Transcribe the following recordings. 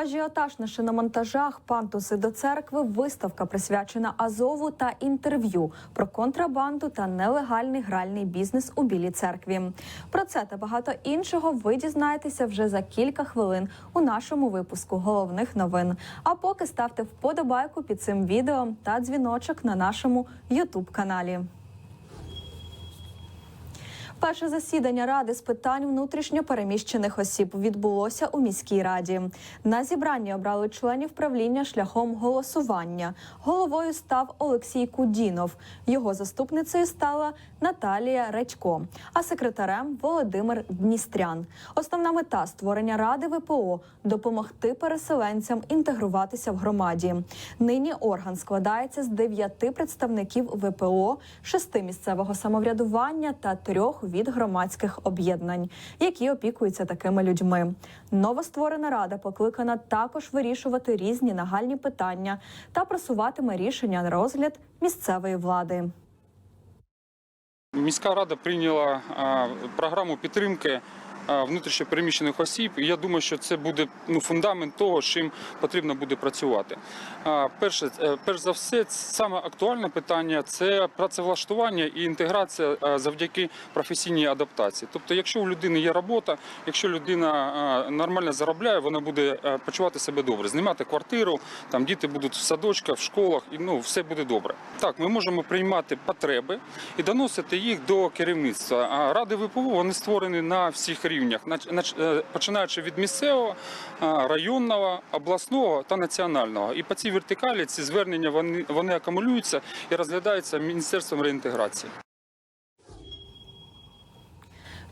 Ажіотаж на шиномонтажах, пантуси до церкви, виставка присвячена Азову та інтерв'ю про контрабанду та нелегальний гральний бізнес у Білій церкві. Про це та багато іншого ви дізнаєтеся вже за кілька хвилин у нашому випуску головних новин. А поки ставте вподобайку під цим відео та дзвіночок на нашому Ютуб каналі. Перше засідання ради з питань внутрішньо переміщених осіб відбулося у міській раді. На зібранні обрали членів правління шляхом голосування. Головою став Олексій Кудінов. Його заступницею стала Наталія Редько, а секретарем Володимир Дністрян. Основна мета створення ради ВПО допомогти переселенцям інтегруватися в громаді. Нині орган складається з дев'яти представників ВПО, шести місцевого самоврядування та трьох від громадських об'єднань, які опікуються такими людьми. Новостворена рада покликана також вирішувати різні нагальні питання та просуватиме рішення на розгляд місцевої влади. Міська рада прийняла програму підтримки внутрішньопереміщених осіб. І я думаю, що це буде ну, фундамент того, з чим потрібно буде працювати. Перше, е, перш за все, саме актуальне питання це працевлаштування і інтеграція завдяки професійній адаптації. Тобто, якщо у людини є робота, якщо людина нормально заробляє, вона буде почувати себе добре, знімати квартиру, там діти будуть в садочках, в школах, і ну все буде добре. Так, ми можемо приймати потреби і доносити їх до керівництва. А ради ВПО вони створені на всіх рівнях, нач- е, починаючи від місцевого, районного, обласного та національного. І по цій вертикалі ці звернення вони, вони акумулюються і розглядаються міністерством реінтеграції.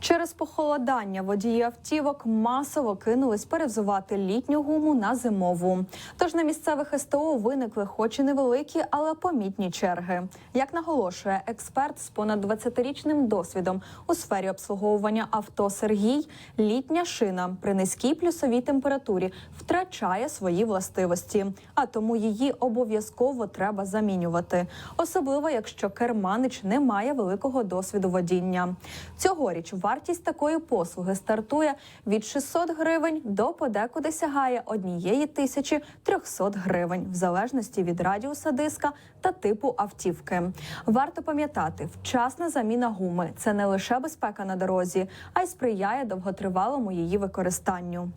Через похолодання водії автівок масово кинулись перевзувати літню гуму на зимову. Тож на місцевих СТО виникли, хоч і невеликі, але помітні черги. Як наголошує експерт з понад 20-річним досвідом у сфері обслуговування авто Сергій, літня шина при низькій плюсовій температурі втрачає свої властивості, а тому її обов'язково треба замінювати, особливо якщо керманич не має великого досвіду водіння. Цьогоріч вартість такої послуги стартує від 600 гривень до подекуди сягає однієї тисячі 300 гривень, в залежності від радіуса диска та типу автівки. Варто пам'ятати, вчасна заміна гуми це не лише безпека на дорозі, а й сприяє довготривалому її використанню.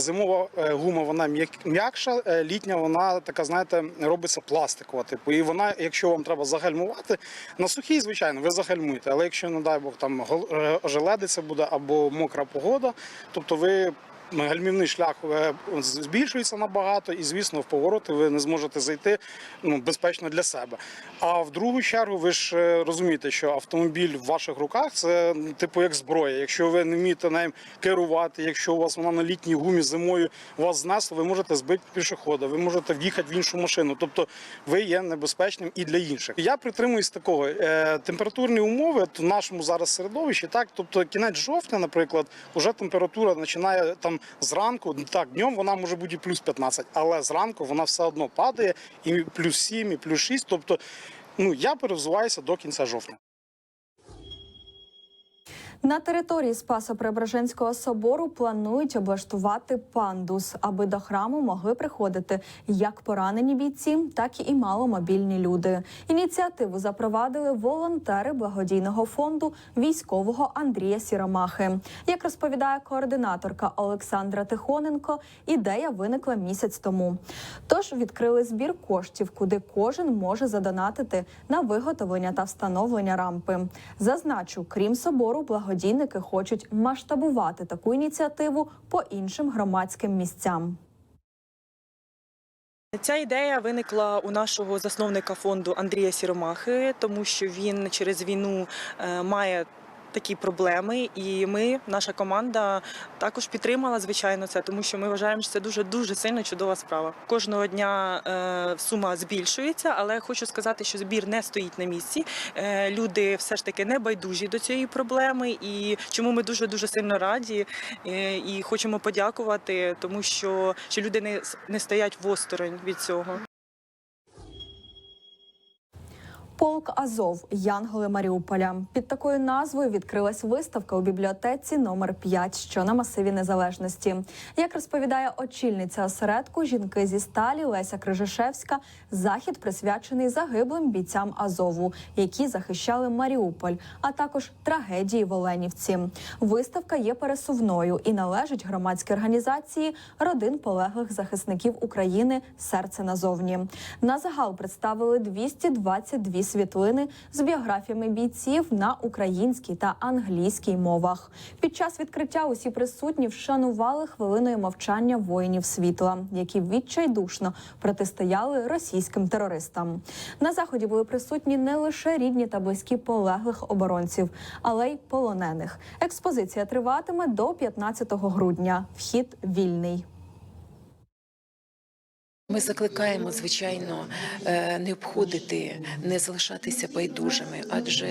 Зимова е, гума вона м'якша, е, літня вона така, знаєте, робиться пластикова. Типу, і вона, якщо вам треба загальмувати, на сухій, звичайно, ви загальмуєте. Але якщо, не дай Бог, там е, буде або мокра погода, тобто ви. Гальмівний шлях е, збільшується набагато, і звісно, в повороти ви не зможете зайти ну, безпечно для себе. А в другу чергу, ви ж е, розумієте, що автомобіль в ваших руках це типу як зброя. Якщо ви не вмієте нею керувати, якщо у вас вона на літній гумі зимою вас знесло, ви можете збити пішохода, ви можете в'їхати в іншу машину. Тобто ви є небезпечним і для інших. Я притримуюсь такого е, температурні умови в нашому зараз середовищі. Так, тобто кінець жовтня, наприклад, вже температура починає там зранку. Так, днем вона може бути плюс 15, але зранку вона все одно падає і плюс 7, і плюс 6. Тобто, ну я перевзуваюся до кінця жовтня. На території Спасо-Преображенського собору планують облаштувати пандус, аби до храму могли приходити як поранені бійці, так і маломобільні люди. Ініціативу запровадили волонтери благодійного фонду військового Андрія Сіромахи. Як розповідає координаторка Олександра Тихоненко, ідея виникла місяць тому. Тож відкрили збір коштів, куди кожен може задонатити на виготовлення та встановлення рампи. Зазначу, крім собору, благодійники хочуть масштабувати таку ініціативу по іншим громадським місцям. Ця ідея виникла у нашого засновника фонду Андрія Сіромахи, тому що він через війну е, має такі проблеми, і ми, наша команда, також підтримала звичайно це, тому що ми вважаємо, що це дуже дуже сильно чудова справа. Кожного дня е, сума збільшується, але хочу сказати, що збір не стоїть на місці. Е, люди все ж таки не байдужі до цієї проблеми, і чому ми дуже дуже сильно раді е, і хочемо подякувати, тому що, що люди не, не стоять в осторонь від цього. Полк Азов Янголи Маріуполя під такою назвою відкрилась виставка у бібліотеці номер 5, що на масиві незалежності. Як розповідає очільниця осередку жінки зі сталі Леся Крижишевська, захід присвячений загиблим бійцям Азову, які захищали Маріуполь, а також трагедії в Оленівці. Виставка є пересувною і належить громадській організації родин полеглих захисників України Серце назовні. На загал представили 222 світлини з біографіями бійців на українській та англійській мовах. Під час відкриття усі присутні вшанували хвилиною мовчання воїнів світла, які відчайдушно протистояли російським терористам. На заході були присутні не лише рідні та близькі полеглих оборонців, але й полонених. Експозиція триватиме до 15 грудня. Вхід вільний. Ми закликаємо, звичайно, е, не обходити, не залишатися байдужими, адже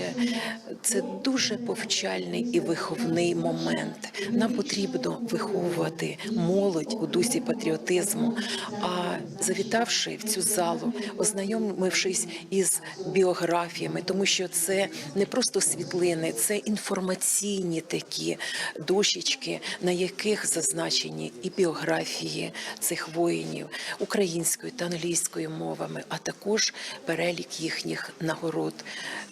це дуже повчальний і виховний момент. Нам потрібно виховувати молодь у дусі патріотизму. А завітавши в цю залу, ознайомившись із біографіями, тому що це не просто світлини, це інформаційні такі дощечки, на яких зазначені і біографії цих воїнів українською та англійською мовами, а також перелік їхніх нагород,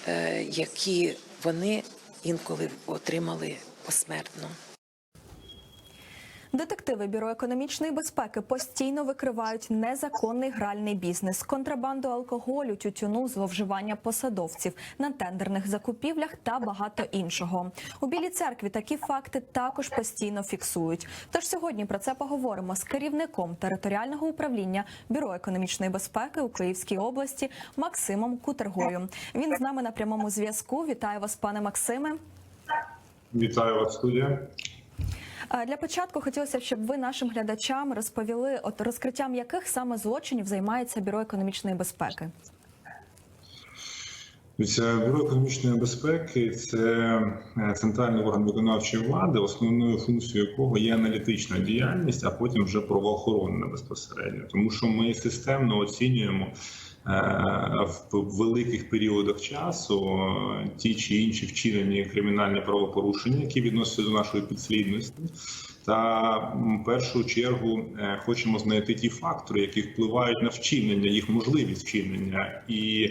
е, які вони інколи отримали посмертно. Детективи бюро економічної безпеки постійно викривають незаконний гральний бізнес, контрабанду алкоголю, тютюну, зловживання посадовців на тендерних закупівлях та багато іншого. У білій церкві такі факти також постійно фіксують. Тож сьогодні про це поговоримо з керівником територіального управління бюро економічної безпеки у Київській області Максимом Кутергою. Він з нами на прямому зв'язку. Вітаю вас, пане Максиме. Вітаю вас, студія. Для початку хотілося б, щоб ви нашим глядачам розповіли, от розкриттям яких саме злочинів займається бюро економічної безпеки. Бюро економічної безпеки це е, центральний орган виконавчої влади, основною функцією якого є аналітична діяльність, а потім вже правоохоронна безпосередньо, тому що ми системно оцінюємо. Е, В великих періодах часу е, ті чи інші вчинені кримінальні правопорушення, які відносяться до нашої підслідності, та в першу чергу е, хочемо знайти ті фактори, які впливають на вчинення, їх можливість вчинення, і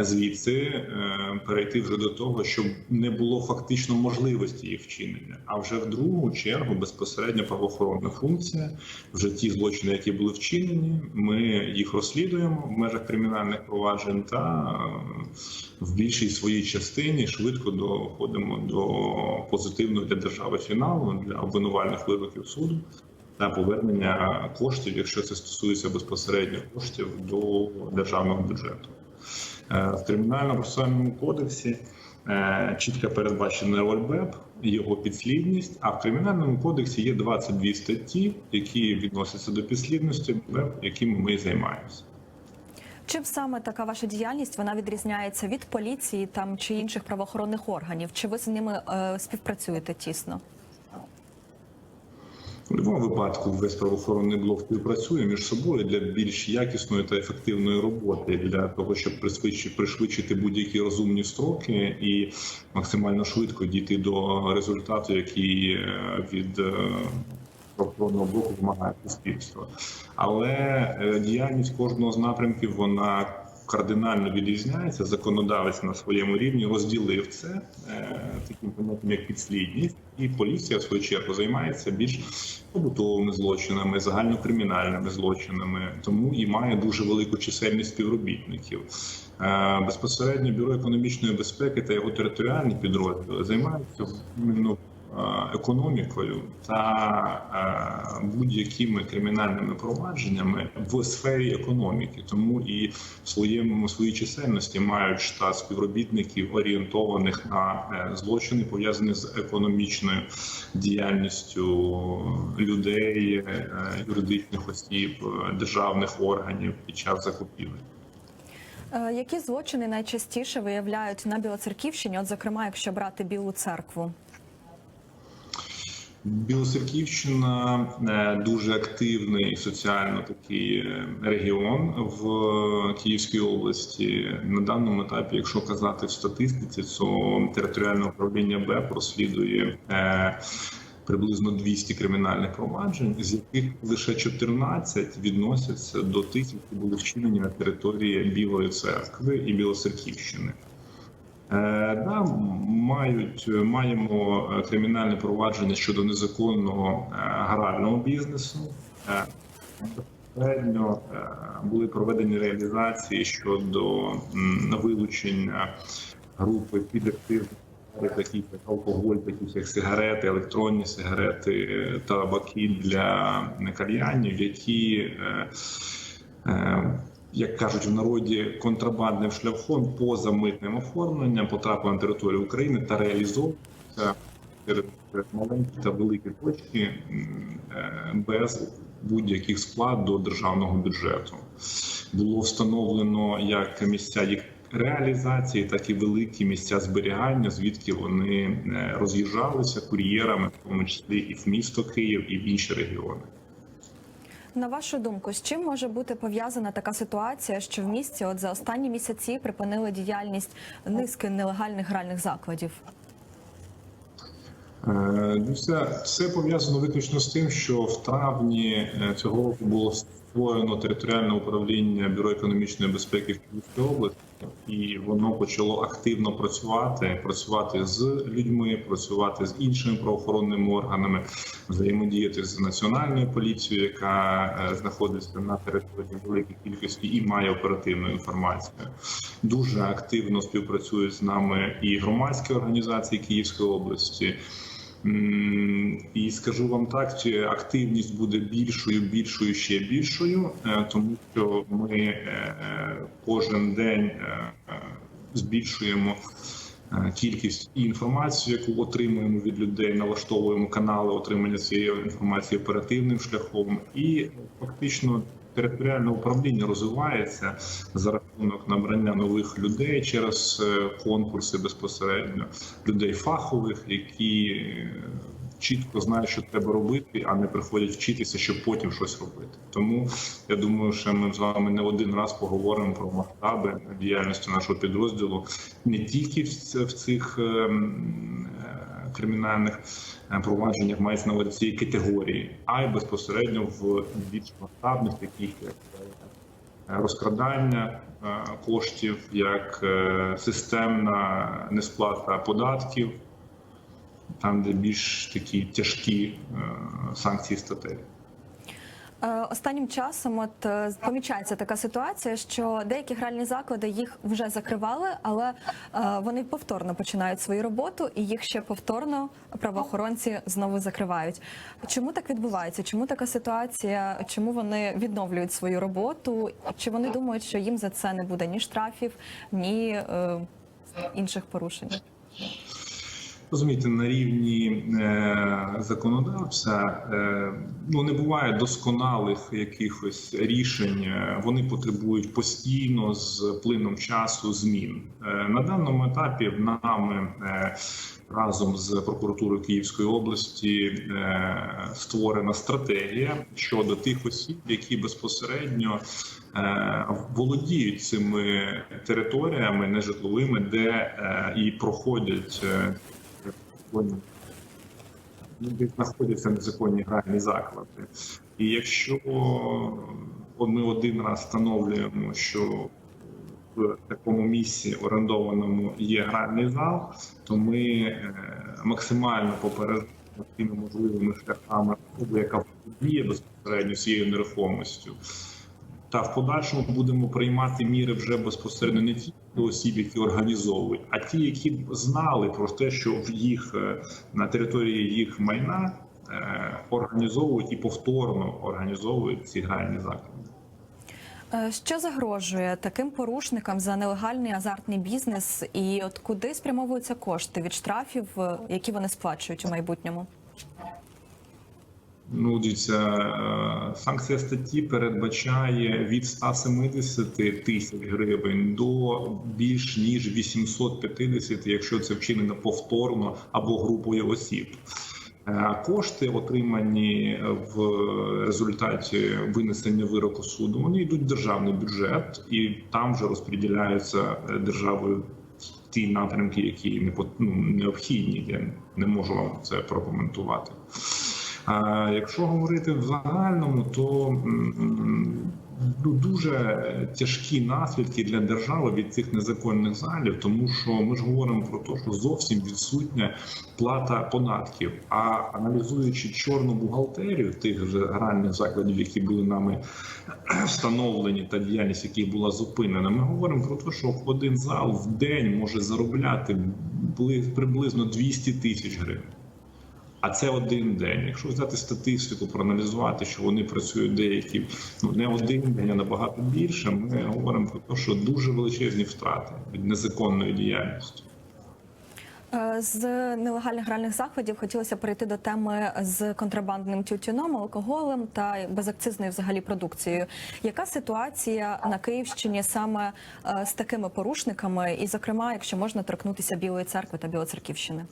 звідси е, перейти вже до того, щоб не було фактично можливості їх вчинення. А вже в другу чергу безпосередньо правоохоронна функція, вже ті злочини, які були вчинені, ми їх розслідуємо в межах кримінальних проваджень та е, в більшій своїй частині швидко доходимо до позитивного для держави фіналу для обвинувальних вироків суду та повернення коштів, якщо це стосується безпосередньо коштів до державного бюджету. Е, В кримінальному процесуальному кодексі е, чітко передбачена роль БЕП, його підслідність. А в кримінальному кодексі є 22 статті, які відносяться до підслідності БЕП, якими ми займаємося. Чим саме така ваша діяльність вона відрізняється від поліції там чи інших правоохоронних органів? Чи ви з ними е, співпрацюєте тісно? У будь-якому випадку весь правоохоронний блок співпрацює між собою для більш якісної та ефективної роботи, для того, щоб пришвидшити, будь-які розумні строки і максимально швидко дійти до результату, який е, від е, правоохоронного блоку вимагає суспільство. Але е, діяльність кожного з напрямків вона кардинально відрізняється. Законодавець на своєму рівні розділив це е, таким поняттям, як підслідність, і поліція в свою чергу займається більш побутовими злочинами, загальнокримінальними злочинами, тому і має дуже велику чисельність співробітників. Е, Безпосередньо бюро економічної безпеки та його територіальні підрозділи займаються е, економікою та е, будь-якими кримінальними провадженнями в сфері економіки, тому і в своєму своїй чисельності мають штат співробітників орієнтованих на е, злочини пов'язані з економічною діяльністю людей, е, юридичних осіб, е, державних органів під час закупівель. Е, Які злочини найчастіше виявляють на Білоцерківщині? От, зокрема, якщо брати Білу церкву? Білоцерківщина е, дуже активний соціально такий е, регіон в Київській області. На даному етапі, якщо казати в статистиці, то територіальне управління БЕП розслідує е, приблизно 200 кримінальних проваджень, з яких лише 14 відносяться до тих, які були вчинені на території Білої церкви і Білоцерківщини. Е, Да, мають маємо е, кримінальне провадження щодо незаконного е, грального бізнесу. Е, Безпосередньо е, були проведені реалізації щодо вилучення групи підактивних таких як алкоголь, таких як сигарети, електронні сигарети, е, табаки для кальянів, які е, е, як кажуть в народі, контрабандним шляхом поза митним оформленням потрапили на територію України та реалізовуються через маленькі та великі точки е, без будь-яких сплат до державного бюджету. Було встановлено як місця їх реалізації, так і великі місця зберігання, звідки вони е, роз'їжджалися кур'єрами, в тому числі і в місто Київ, і в інші регіони. На вашу думку, з чим може бути пов'язана така ситуація, що в місті от за останні місяці припинили діяльність низки нелегальних гральних закладів? Е, ну, Це, це пов'язано виключно з тим, що в травні е, цього року було створено територіальне управління Бюро економічної безпеки в області, і воно почало активно працювати, працювати з людьми, працювати з іншими правоохоронними органами, взаємодіяти з національною поліцією, яка е, знаходиться на території великої кількості і має оперативну інформацію. Дуже активно співпрацюють з нами і громадські організації Київської області. І скажу вам так, активність буде більшою, більшою, ще більшою, е, тому що ми е, кожен день е, збільшуємо кількість інформації, яку отримуємо від людей, налаштовуємо канали отримання цієї інформації оперативним шляхом, і фактично територіальне управління розвивається за рахунок набрання нових людей через е, конкурси безпосередньо людей фахових, які е, чітко знають, що треба робити, а не приходять вчитися, щоб потім щось робити. Тому я думаю, що ми з вами не один раз поговоримо про масштаби діяльності нашого підрозділу не тільки в цих ем, кримінальних е, провадженнях мається на увазі цієї категорії, а й безпосередньо в більш масштабних таких е, розкрадання е, коштів, як системна несплата податків, там, де більш такі тяжкі санкції статей. Е, Останнім часом от е, помічається така ситуація, що деякі гральні заклади їх вже закривали, але е, вони повторно починають свою роботу, і їх ще повторно правоохоронці знову закривають. Чому так відбувається? Чому така ситуація? Чому вони відновлюють свою роботу? Чи вони думають, що їм за це не буде ні штрафів, ні е, інших порушень? Розумієте, на рівні е, законодавця е, ну не буває досконалих якихось рішень. Е, Вони потребують постійно з плином часу змін. Е, на даному етапі нами е, разом з прокуратурою Київської області е, створена стратегія щодо тих осіб, які безпосередньо е, володіють цими територіями нежитловими, де е, і проходять. Незаконні, ну, знаходяться незаконні гральні заклади. І якщо ми один раз встановлюємо, що в такому місці орендованому є гральний зал, то ми е, максимально попереджаємо тими можливими шляхами яка володіє безпосередньо цією нерухомістю. Та в подальшому будемо приймати міри вже безпосередньо не тільки до осіб, які організовують, а ті, які знали про те, що в їх е, на території їх майна е, організовують і повторно організовують ці гральні заклади. Е, Що загрожує таким порушникам за нелегальний азартний бізнес, і от куди спрямовуються кошти від штрафів, які вони сплачують у майбутньому? Ну, дивіться, е, санкція статті передбачає від 170 тисяч гривень до більш ніж 850, якщо це вчинено повторно або групою осіб. Е, Кошти, отримані в результаті винесення вироку суду, вони йдуть в державний бюджет, і там вже розподіляються е, державою ті напрямки, які не ну, необхідні. Я не можу вам це прокоментувати. А якщо говорити в загальному, то м, дуже тяжкі наслідки для держави від цих незаконних залів, тому що ми ж говоримо про те, що зовсім відсутня плата податків. А аналізуючи чорну бухгалтерію тих же гральних закладів, які були нами встановлені, та діяльність, яких була зупинена, ми говоримо про те, що один зал в день може заробляти бли- приблизно 200 тисяч гривень. А це один день. Якщо взяти статистику, проаналізувати, що вони працюють деякі ну не один день, а набагато більше. Ми говоримо про те, що дуже величезні втрати від незаконної діяльності. Е, З нелегальних гральних заходів хотілося перейти до теми з контрабандним тютюном, алкоголем та безакцизною взагалі продукцією. Яка ситуація на Київщині саме е, з такими порушниками, і, зокрема, якщо можна торкнутися Білої церкви та Білоцерківщини?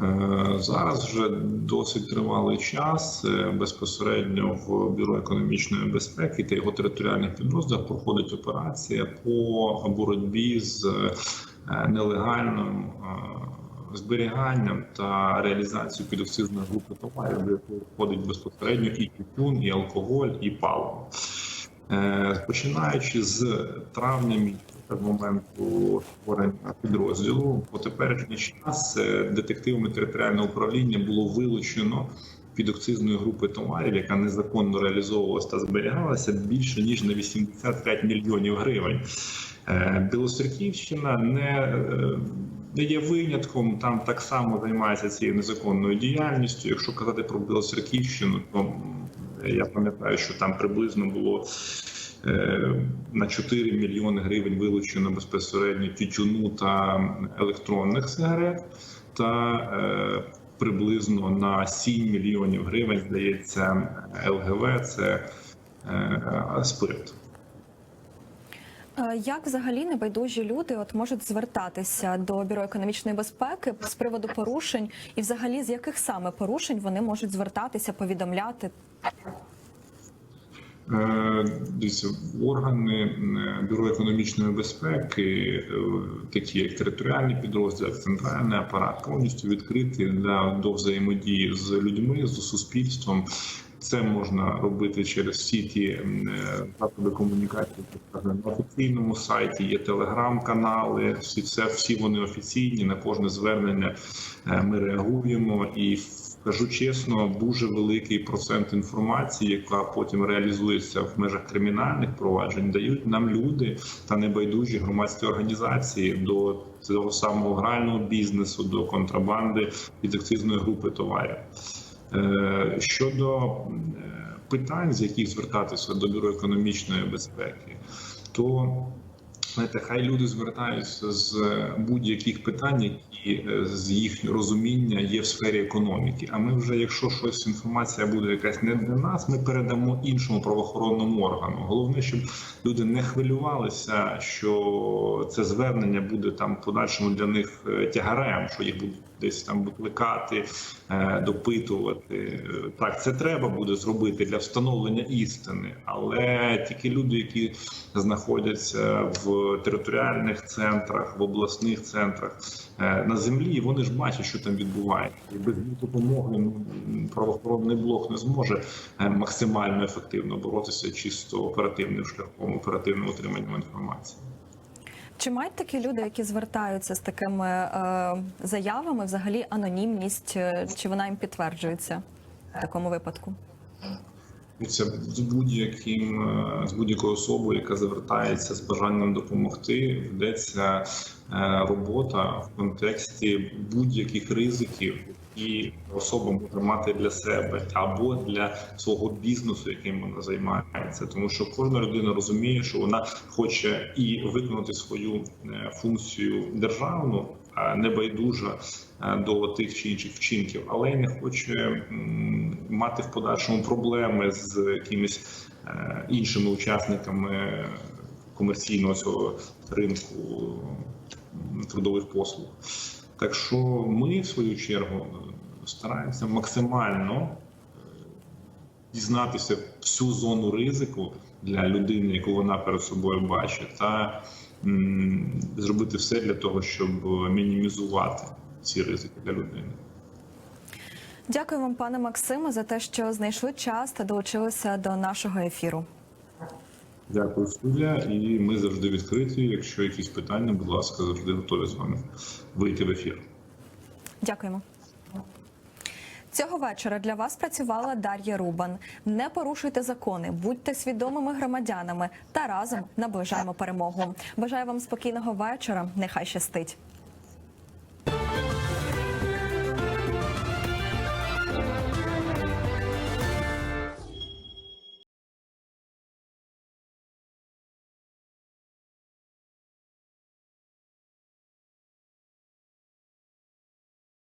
Е, Зараз вже досить тривалий час е, безпосередньо в бюро економічної безпеки та його територіальних підрозділах проходить операція по боротьбі з е, нелегальним зберіганням та реалізацією підакцизної групи товарів, до якої входить безпосередньо і тютюн, і алкоголь, і паливо. Починаючи з травня моменту створення підрозділу, по теперішній час е, детективами територіального управління було вилучено підакцизної групи товарів, яка незаконно реалізовувалася та зберігалася більше ніж на 85 мільйонів гривень. Е, Білоцерківщина не, е, не є винятком. Там так само займається цією незаконною діяльністю. Якщо казати про Білоцерківщину, то я пам'ятаю, що там приблизно було на 4 мільйони гривень вилучено безпосередньо тютюну та електронних сигарет, та е, приблизно на 7 мільйонів гривень здається ЛГВ це е, спирт. Е, Як взагалі небайдужі люди от можуть звертатися до бюро економічної безпеки з приводу порушень, і взагалі з яких саме порушень вони можуть звертатися, повідомляти? Е, Дивіться, органи е, бюро економічної безпеки, е, такі як територіальні підрозділи, центральний апарат, повністю відкриті для до взаємодії з людьми, з суспільством. Це можна робити через всі ті засоби комунікації, на офіційному сайті. Є телеграм-канали. Всі це всі вони офіційні. На кожне звернення ми реагуємо і Кажу чесно, дуже великий процент інформації, яка потім реалізується в межах кримінальних проваджень, дають нам люди та небайдужі громадські організації до цього самого грального бізнесу, до контрабанди від акцизної групи товарів. Е, Щодо е, питань, з яких звертатися до бюро економічної безпеки, то Знаєте, хай люди звертаються з будь-яких питань, які е, з їхнього розуміння є в сфері економіки. А ми вже, якщо щось інформація буде якась не для нас, ми передамо іншому правоохоронному органу. Головне, щоб люди не хвилювалися, що це звернення буде там подальшому для них е, тягарем, що їх будуть десь там викликати, е, допитувати. Так, це треба буде зробити для встановлення істини, але тільки люди, які знаходяться в територіальних центрах, в обласних центрах е, на землі, вони ж бачать, що там відбувається, без допомоги ну, правоохоронний блок не зможе е, максимально ефективно боротися чисто оперативним шляхом, оперативним отриманням інформації. Чи мають такі люди, які звертаються з такими е, заявами, взагалі анонімність, е, чи вона їм підтверджується в такому випадку? Це з будь-яким е, з будь-якою особою, яка звертається з бажанням допомогти, ведеться е, робота в контексті будь-яких ризиків, які особа може мати для себе або для свого бізнесу, яким вона займається, тому що кожна людина розуміє, що вона хоче і виконати свою е, функцію державну, а не байдужа е, до тих чи інших вчинків, але й не хоче мати в подальшому проблеми з якимись е, іншими учасниками комерційного цього ринку трудових послуг. Так що ми, в свою чергу, стараємося максимально е, дізнатися всю зону ризику для людини, яку вона перед собою бачить, та зробити все для того, щоб мінімізувати ці ризики для людини. Дякую вам, пане Максиме, за те, що знайшли час та долучилися до нашого ефіру. Дякую, студія, і ми завжди відкриті. Якщо якісь питання, будь ласка, завжди готові з вами вийти в ефір. Дякуємо. Цього вечора для вас працювала Дар'я Рубан. Не порушуйте закони, будьте свідомими громадянами та разом наближаємо перемогу. Бажаю вам спокійного вечора. Нехай щастить.